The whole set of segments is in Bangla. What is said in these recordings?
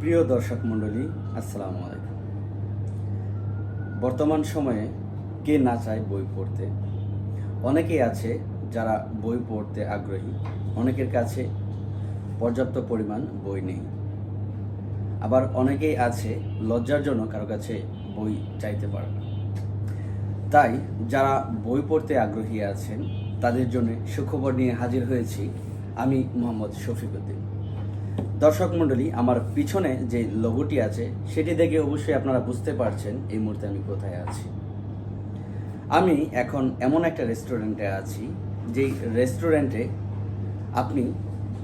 প্রিয় দর্শক মণ্ডলী, আসসালামু আলাইকুম। বর্তমান সময়ে কে না চায় বই পড়তে? অনেকেই আছে যারা বই পড়তে আগ্রহী, অনেকের কাছে পর্যাপ্ত পরিমাণ বই নেই। আবার অনেকেই আছে লজ্জার জন্য কারও কাছে বই চাইতে পারে না। তাই যারা বই পড়তে আগ্রহী আছেন, তাদের জন্য সুখবর নিয়ে হাজির হয়েছি আমি মোহাম্মদ শফিকুদ্দিন দর্শক মণ্ডলী, আমার পিছনে যে লোগোটি আছে, সেটি দেখে অবশ্যই আপনারা বুঝতে পারছেন এই মুহূর্তে আমি কোথায় আছি। আমি এখন এমন একটা রেস্টুরেন্টে আছি, যেই রেস্টুরেন্টে আপনি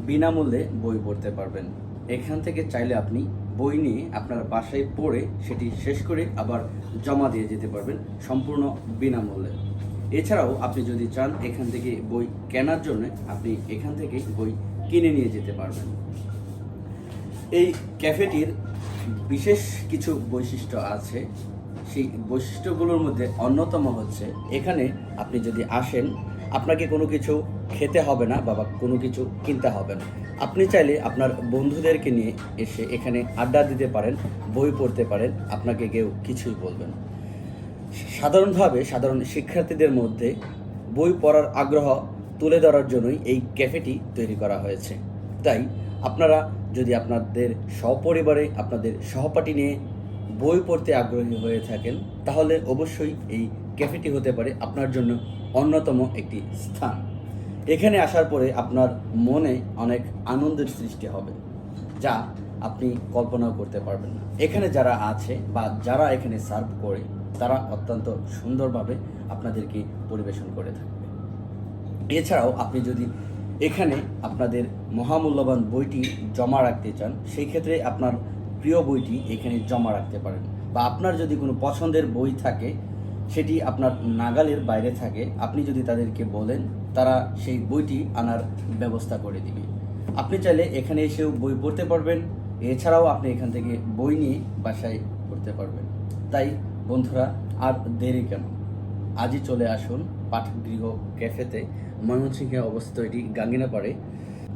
বিনামূল্যে বই পড়তে পারবেন। এখান থেকে চাইলে আপনি বই নিয়ে আপনার বাসায় পড়ে সেটি শেষ করে আবার জমা দিয়ে যেতে পারবেন সম্পূর্ণ বিনামূল্যে। এছাড়াও আপনি যদি চান এখান থেকে বই কেনার জন্য, আপনি এখান থেকে বই কিনে নিয়ে যেতে পারবেন। এই ক্যাফেটির বিশেষ কিছু বৈশিষ্ট্য আছে। সেই বৈশিষ্ট্যগুলোর মধ্যে অন্যতম হচ্ছে, এখানে আপনি যদি আসেন, আপনাকে কোনো কিছু খেতে হবে না বা কোনো কিছু কিনতে হবে না। আপনি চাইলে আপনার বন্ধুদেরকে নিয়ে এসে এখানে আড্ডা দিতে পারেন, বই পড়তে পারেন, আপনাকে কেউ কিছুই বলবেন সাধারণভাবে সাধারণ শিক্ষার্থীদের মধ্যে বই পড়ার আগ্রহ তুলে ধরার জন্যই এই ক্যাফেটি তৈরি করা হয়েছে। তাই আপনারা যদি আপনাদের সপরিবারে আপনাদের সহপাঠী নিয়ে বই পড়তে আগ্রহী হয়ে থাকেন, তাহলে অবশ্যই এই ক্যাফেটি হতে পারে আপনার জন্য অন্যতম একটি স্থান। এখানে আসার পরে আপনার মনে অনেক আনন্দের সৃষ্টি হবে, যা আপনি কল্পনাও করতে পারবেন না। এখানে যারা আছে বা যারা এখানে সার্ভ করে, তারা অত্যন্ত সুন্দরভাবে আপনাদেরকে পরিবেশন করে থাকবে। এছাড়াও আপনি যদি এখানে আপনাদের মহামূল্যবান বইটি জমা রাখতে চান, সেই ক্ষেত্রে আপনার প্রিয় বইটি এখানে জমা রাখতে পারেন। বা আপনার যদি কোনো পছন্দের বই থাকে, সেটি আপনার নাগালের বাইরে থাকে, আপনি যদি তাদেরকে বলেন, তারা সেই বইটি আনার ব্যবস্থা করে দিবে। আপনি চাইলে এখানে এসেও বই পড়তে পারবেন, এছাড়াও আপনি এখান থেকে বই নিয়ে বাসায় পড়তে পারবেন। তাই বন্ধুরা, আর দেরি কেন? আজই চলে আসুন পাঠগৃহ ক্যাফেতে। ময়মনসিংহে অবস্থিত এটি গাঙ্গিনাপাড়ে।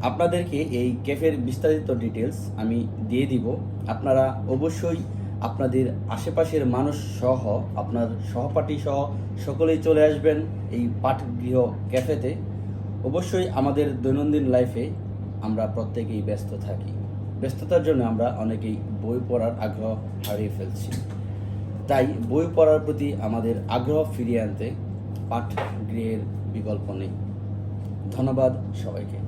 আপনাদেরকে এই ক্যাফের বিস্তারিত ডিটেলস আমি দিয়ে দিব। আপনারা অবশ্যই আপনাদের আশেপাশের মানুষ সহ, আপনার সহপাঠী সহ সকলেই চলে আসবেন এই পাঠগৃহ ক্যাফেতে। অবশ্যই আমাদের দৈনন্দিন লাইফে আমরা প্রত্যেকেই ব্যস্ত থাকি। ব্যস্ততার জন্য আমরা অনেকেই বই পড়ার আগ্রহ হারিয়ে ফেলছি। তাই বই পড়ার প্রতি আমাদের আগ্রহ ফিরিয়ে আনতে পাঠগৃহের বিকল্প নেই। ধন্যবাদ সবাইকে।